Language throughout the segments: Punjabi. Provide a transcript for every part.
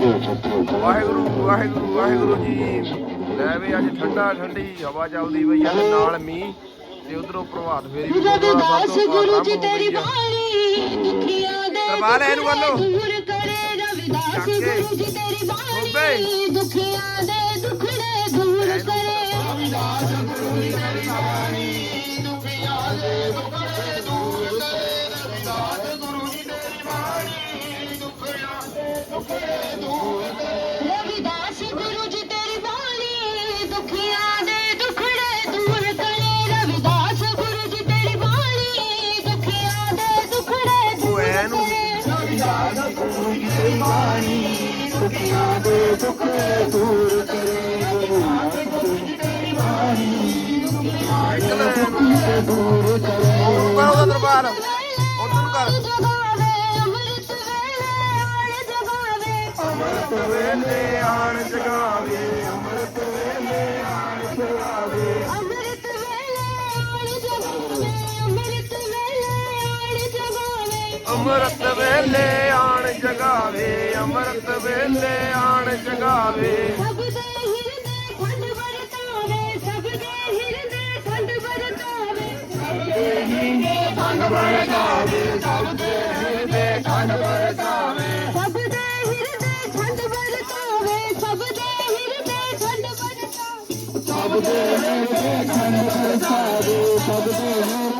ਵਾਹਿਗੁਰੂ ਵਾਹਿਗੁਰੂ ਵਾਹਿਗੁਰੂ ਜੀ ਲੈ ਵੀ ਅੱਜ ਠੰਡਾ ਠੰਡੀ ਹਵਾ ਚੱਲਦੀ ਪਈ ਆ ਤੇ ਨਾਲ ਮੀਂਹ ਤੇ ਉਧਰੋਂ ਪ੍ਰਭਾਤ ਫੇਰੀ ਵੀ ਤੋਂ ਗੁਰੂ ਜੀ ਤੇਰੀ। ਬਾਣੀ ਦੁਖੀਆਂ ਦੇ ਲੈ ਇਹਨੂੰ ਵੱਲੋਂ। ਦੂਰ ਕਰੇ ਰਵਿਦਾਸ। ਗੁਰੂ ਜੀ ਤੇਰੀ ਬਾਣੀ। ਦੁਖੀਆਂ ਦੇ ਦੁਖੜੇ ਦੂਰ ਕਰੇ ਰਵਿਦਾਸ ਕਰੇ ਉੱਪਰ ਉਹਦਾ ਦਰਬਾਰ ਉਧਰ ਨੂੰ ਕਰ ਜਗਾਵੇ ਅੰਮ੍ਰਿਤ ਵੇਲੇ ਆਣ ਜਗਾਵੇ ਅੰਮ੍ਰਿਤ ਵੇਲੇ ਆਣ ਜਗਾਵੇ ਅੰਮ੍ਰਿਤ ਵੇਲੇ ਆਣ ਜਗਾਵੇ ਅੰਮ੍ਰਿਤ ਵੇਲੇ ਆਣ ਜਗਾਵੇ। ਸਭ ਦੇ ਹਿਰਦੇ ਖੰਡ ਵਰਤਾਵੇ ਸਭ ਦੇ ਹਿਰਦੇ ਖੰਡ ਵਰਤਾਵੇ। ਸਭ ਦੇ ਹਿਰਦੇ ਖੰਡ ਵਰਤਾਵੇ ਸਭ ਦੇ ਹਿਰਦੇ ਖੰਡ ਵਰਤਾਵੇ। ਨਾਮ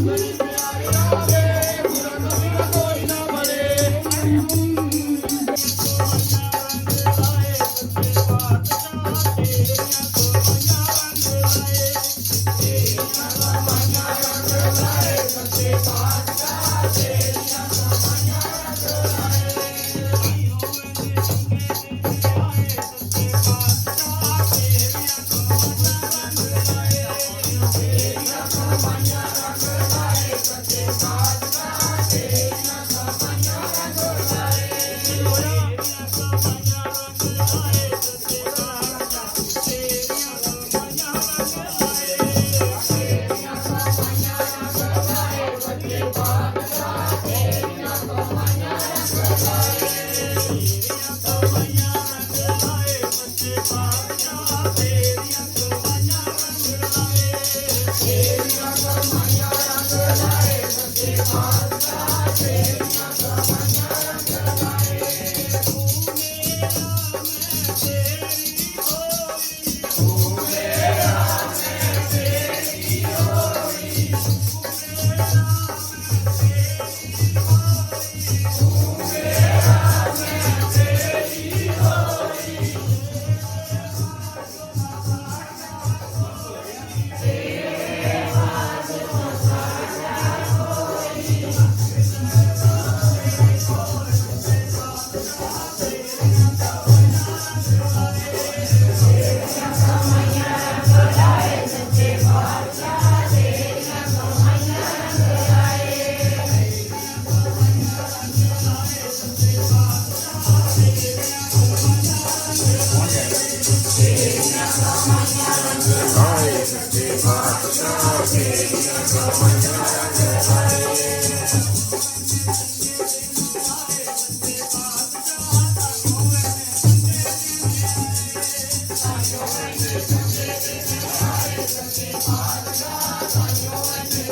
ਸੰਗਤ ਜੁੜੇ ਬਾਰੇ